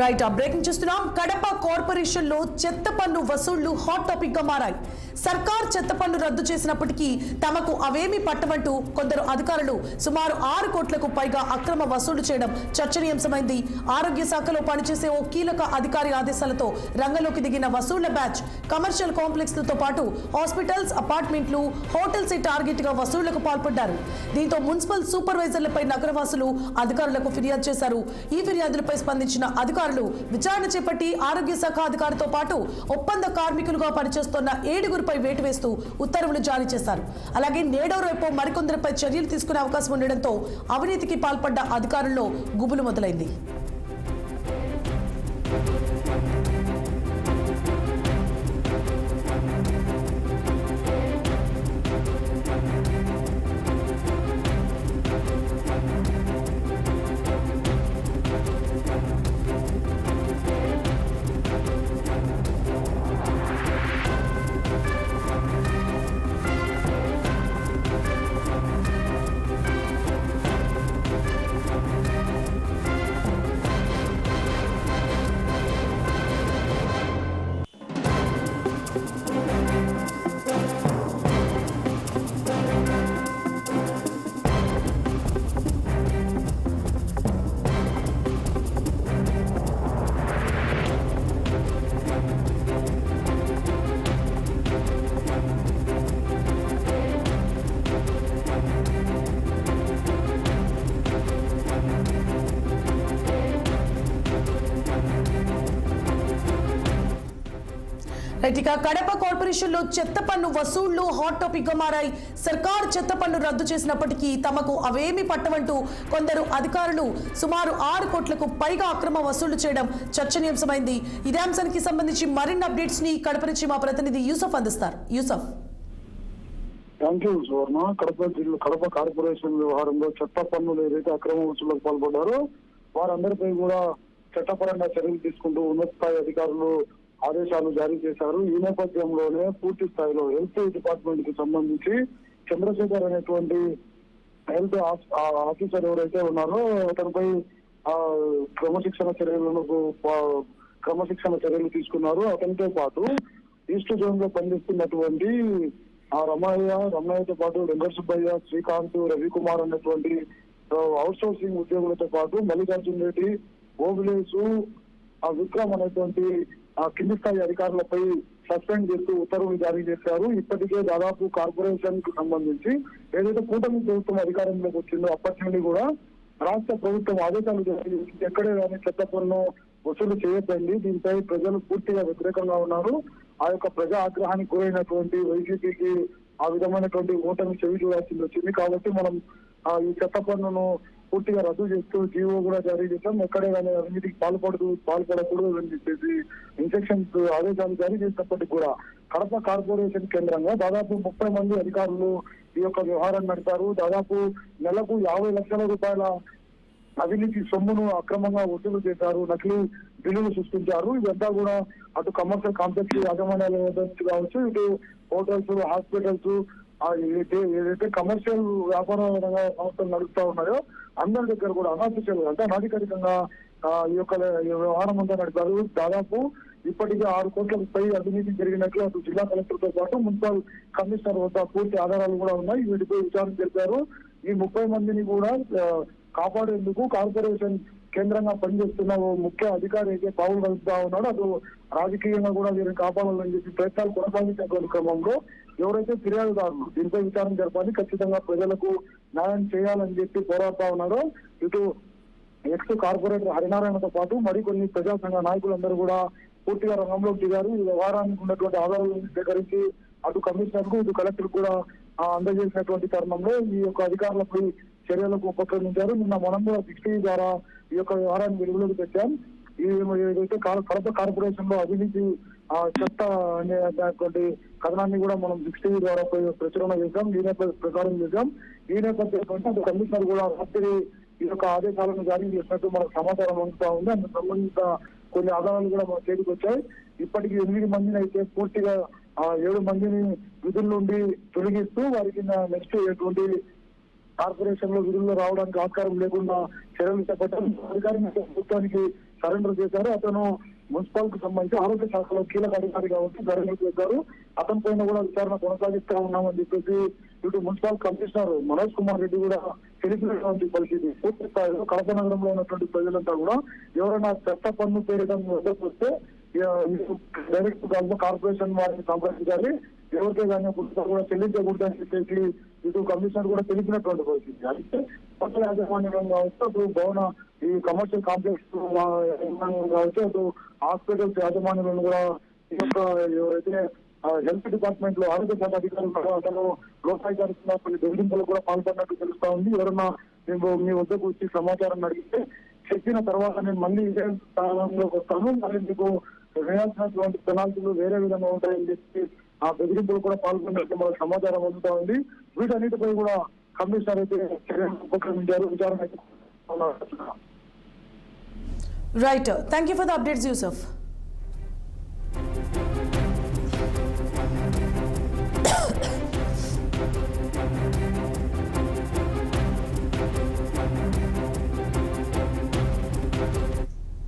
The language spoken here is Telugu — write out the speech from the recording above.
రైట్ ఆ బ్రేకింగ్ చూస్తున్నాం. కడప కార్పొరేషన్లో చెత్త పన్ను వసూళ్ళు హాట్ టాపిక్గా మారాయి. సర్కార్ చెత్త పన్ను రద్దు చేసినప్పటికీ తమకు అవేమీ పట్టమంటూ కొందరు అధికారులు సుమారు ఆరు కోట్లకు పైగా అక్రమ వసూలు చేయడం చర్చనీయాంశమైంది. ఆరోగ్య శాఖలో పనిచేసే ఓ కీలక అధికారి ఆదేశాలతో రంగంలోకి దిగిన వసూళ్ళ బ్యాచ్ కమర్షియల్ కాంప్లెక్స్లతో పాటు హాస్పిటల్స్ అపార్ట్మెంట్లు హోటల్స్ టార్గెట్గా వసూళ్ళకు పాల్పడ్డారు. దీంతో మున్సిపల్ సూపర్వైజర్లపై నగరవాసులు అధికారులకు ఫిర్యాదు చేశారు. ఈ ఫిర్యాదులపై స్పందించిన అధికారులు విచారణ చేపట్టి ఆరోగ్య శాఖ అధికారితో పాటు ఒప్పంద కార్మికులుగా పనిచేస్తున్న ఏడుగురిపై వేటు వేస్తూ ఉత్తర్వులు జారీ చేశారు. అలాగే నేడో రేపు మరికొందరిపై చర్యలు తీసుకునే అవకాశం ఉండడంతో అవినీతికి పాల్పడ్డ అధికారుల్లో గుబులు మొదలైంది. ఇక కడప కార్పొరేషన్లో చెత్త పన్ను వసూళ్ళు హాట్ టాపిక్గా మారాయి. సర్కార్ చెత్త పన్ను రద్దు చేసినప్పటికీ తమకు అవేమి పట్టవంటూ కొందరు అధికారులు సుమారు ఆరు కోట్లకు పైగా అక్రమ వసూళ్ళు చేయడం చర్చనీయాంశమైంది. ఇదే అంశానికి సంబంధించి మరిన్ని అప్డేట్స్ని కడప నుంచి మా ప్రతినిధి యూసఫ్ అందిస్తారు. Yusuf. Thank you Suvarna. Kadapa జిల్లా కడప కార్పొరేషన్ వ్యవహారంలో చట్ట పన్నులు ఏదైతే అక్రమ వసూళ్ళకు పాల్పడ్డారో వారందరిపై కూడా చట్టపరంగా చర్యలు తీసుకుంటూ ఉన్నత స్థాయి అధికారులు ఆదేశాలు జారీ చేశారు. ఈ నేపథ్యంలోనే పూర్తి స్థాయిలో హెల్త్ డిపార్ట్మెంట్కి సంబంధించి చంద్రశేఖర్ అనేటువంటి హెల్త్ ఆ ఆఫీసర్ ఎవరైతే ఉన్నారో అతనిపై ఆ, క్రమశిక్షణ చర్యలను క్రమశిక్షణ చర్యలు తీసుకున్నారు. అతనితో పాటు ఈస్ట్ జోన్లో పనిచేస్తున్నటువంటి ఆ రమయ్య రమయ్యతో పాటు వెంకట సుబ్బయ్య శ్రీకాంత్ రవికుమార్ అనేటువంటి అవుట్ సోర్సింగ్ ఉద్యోగులతో పాటు మల్లికార్జున్ రెడ్డి ఓబులేసు ఆ విక్రమ్ అనేటువంటి కింది స్థాయి అధికారులపై సస్పెండ్ చేస్తూ ఉత్తర్వులు జారీ చేశారు. ఇప్పటికే దాదాపు కార్పొరేషన్కు సంబంధించి ఏదైతే కూటమి ప్రభుత్వం అధికారంలోకి వచ్చిందో అప్పటి నుండి కూడా రాష్ట్ర ప్రభుత్వం ఆదేశాలు జారీ ఎక్కడే కానీ చెత్త పన్ను వసూలు చేయొద్దండి. దీనిపై ప్రజలు పూర్తిగా వ్యతిరేకంగా ఉన్నారు. ఆ యొక్క ప్రజా ఆగ్రహానికి గురైనటువంటి వైసీపీకి ఆ విధమైనటువంటి ఓటమి చెవి చూడాల్సింది వచ్చింది. కాబట్టి మనం ఈ చెత్త పన్నును పూర్తిగా రద్దు చేస్తూ జీవో కూడా జారీ చేశాం. ఎక్కడే కానీ అవినీతికి పాల్పడదు పాల్పడకూడదు అని చెప్పేసి ఇన్స్ట్రక్షన్స్ ఆదేశాలు జారీ చేసినప్పటికీ కూడా కడప కార్పొరేషన్ కేంద్రంగా దాదాపు ముప్పై మంది అధికారులు ఈ యొక్క వ్యవహారం నడిపారు. దాదాపు నెలకు యాభై లక్షల రూపాయల అవినీతి సొమ్మును అక్రమంగా వసూలు చేశారు నకిలీ బిల్లులు సృష్టించారు. ఇదంతా కూడా అటు కమర్షియల్ కాంప్లెక్స్ యాజమాన్యాల కావచ్చు ఇటు హోటల్స్ హాస్పిటల్స్ ఏదైతే కమర్షియల్ వ్యాపార సంస్థలు నడుస్తా ఉన్నాయో అందరి దగ్గర కూడా అనాఫిషియల్ అంటే అనధికారికంగా ఈ యొక్క వ్యవహారం అంతా నడిపారు. దాదాపు ఇప్పటికే ఆరు కోట్లకు పై అవినీతి జరిగినట్లు అటు జిల్లా కలెక్టర్తో పాటు మున్సిపల్ కమిషనర్ వద్ద పూర్తి ఆధారాలు కూడా ఉన్నాయి. వీటిపై విచారణ జరిపారు. ఈ ముప్పై మందిని కూడా కాపాడేందుకు కార్పొరేషన్ కేంద్రంగా పనిచేస్తున్న ఓ ముఖ్య అధికారి అయితే పావులు కలుపుతా ఉన్నాడు. అటు రాజకీయంగా కూడా వీరిని కాపాడాలని చెప్పి ప్రయత్నాలు కొనసాగించినటువంటి క్రమంలో. ఎవరైతే ఫిర్యాదుదారులు దీనిపై విచారణ జరపాలి ఖచ్చితంగా ప్రజలకు న్యాయం చేయాలని చెప్పి పోరాడుతా ఉన్నారో ఇటు ఎక్స్ కార్పొరేటర్ హరినారాయణతో పాటు మరికొన్ని ప్రజా సంఘ నాయకులందరూ కూడా పూర్తిగా రంగంలోకి దిగారు. ఈ వ్యవహారానికి ఉన్నటువంటి ఆధారాలను సేకరించి అటు కమిషనర్కు ఇటు కలెక్టర్ కూడా అందజేసినటువంటి తరుణంలో ఈ యొక్క అధికారులపై చర్యలకు ఉపక్రమించారు. నిన్న మనం కూడా సిక్స్టీ ద్వారా ఈ యొక్క వ్యవహారాన్ని వెలుగులోకి తెచ్చాం. ఈ ఏదైతే కడప కార్పొరేషన్లో అవినీతి ఆ చెత్త అనేటువంటి కథనాన్ని కూడా మనం సిక్స్టీ ద్వారా ప్రచురణ చేశాం. ఈ నేపథ్య ప్రకారం చేశాం. ఈ నేపథ్యంలో కమిషనర్ కూడా రాత్రి ఈ యొక్క ఆదేశాలను జారీ చేసినట్టు మనకు సమాచారం అందుతా ఉంది. అందుకు సంబంధించిన కొన్ని ఆధారాలు కూడా మన చేతికి వచ్చాయి. ఇప్పటికి ఎనిమిది మందిని అయితే పూర్తిగా ఆ ఏడు మందిని విధుల నుండి తొలగిస్తూ వారికి నెక్స్ట్ ఎటువంటి కార్పొరేషన్లో విధుల్లో రావడానికి ఆస్కారం లేకుండా చర్యలు చేపట్టారు. అధికారిక ప్రభుత్వానికి సరెండర్ చేశారు. అతను మున్సిపల్కు సంబంధించి ఆరోగ్య శాఖలో కీలక అధికారి కాబట్టి సరెండర్ చేశారు. అతని పైన కూడా విచారణ కొనసాగిస్తా ఉన్నామని చెప్పేసి ఇటు మున్సిపల్ కమిషనర్ మనోజ్ కుమార్ రెడ్డి కూడా తెలిపినటువంటి పరిస్థితి. పూర్తి స్థాయిలో కడప నగరంలో ఉన్నటువంటి ప్రజలంతా కూడా ఎవరైనా చెత్త పన్ను పేరడం వద్దకు వస్తే డైరెక్ట్ కార్పొరేషన్ వారిని సంప్రదించాలి. ఎవరికే కానీ కూడా చెల్లించకూడదని చెప్పేసి ఇటు కమిషనర్ కూడా తెలిపినటువంటి పరిస్థితి. అయితే కొత్త యాజమాన్యం కావచ్చు అటు భవన ఈ కమర్షియల్ కాంప్లెక్స్ కావచ్చు అటు హాస్పిటల్స్ యాజమాన్యం కూడా ఈ యొక్క ఎవరైతే హెల్త్ డిపార్ట్మెంట్లో ఆరోగ్య శాఖ అధికారులు కూడా అతను లోకాధికారులు కొన్ని బెదిరింపులు కూడా పాల్పడినట్టు తెలుస్తా ఉంది ఎవరన్నా మేము మీ వద్దకు వచ్చి సమాచారం అడిగితే చెప్పిన తర్వాత నేను మళ్ళీ ఇదే స్థానంలోకి వస్తాను మరి మీకు వేయాల్సినటువంటి పెనాల్టీలు వేరే విధంగా ఉంటాయని చెప్పి ఆ బెదిరింపులు కూడా పాల్గొన్నట్టు మనకు సమాచారం అందుతా ఉంది వీటన్నిటిపై కూడా Writer, Thank you for the updates, Yusuf.